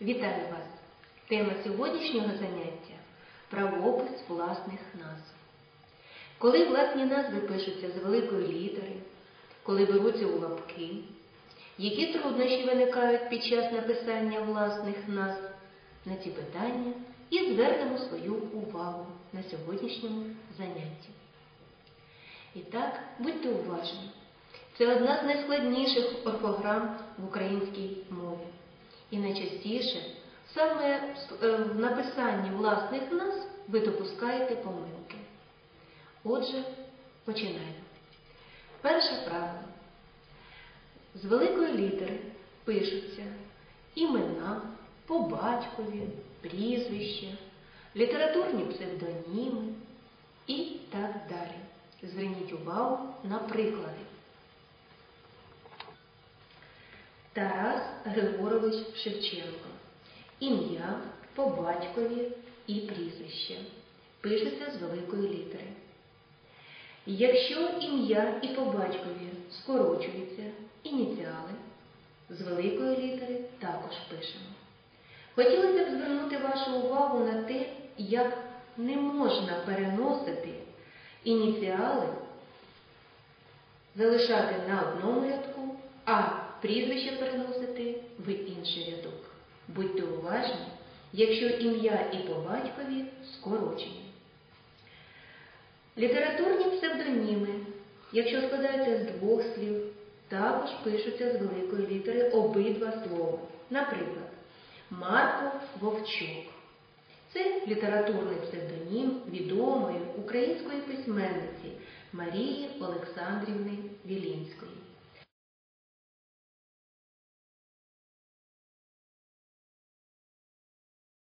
Вітаю вас! Тема сьогоднішнього заняття правопис власних назв. Коли власні назви пишуться з великої літери, коли беруться у лапки, які труднощі виникають під час написання власних назв, на ці питання і звернемо свою увагу на сьогоднішньому занятті. І так, будьте уважні. Це одна з найскладніших орфограм в українській мові. І найчастіше саме в написанні власних назв ви допускаєте помилки. Отже, починаємо. Перше правило. З великої літери пишуться імена по батькові, прізвища, літературні псевдоніми і так далі. Зверніть увагу на приклади. Тарас Григорович Шевченко. Ім'я по батькові і прізвище. Пишеться з великої літери. Якщо ім'я і по батькові скорочуються ініціали, з великої літери також пишемо. Хотілося б звернути вашу увагу на те, як не можна переносити ініціали, залишати на одному рядку, прізвище переносити в інший рядок. Будьте уважні, якщо ім'я і по батькові скорочені. Літературні псевдоніми, якщо складаються з двох слів, також пишуться з великої літери обидва слова. Наприклад, Марко Вовчок. Це літературний псевдонім відомої української письменниці Марії Олександрівни Вілінської.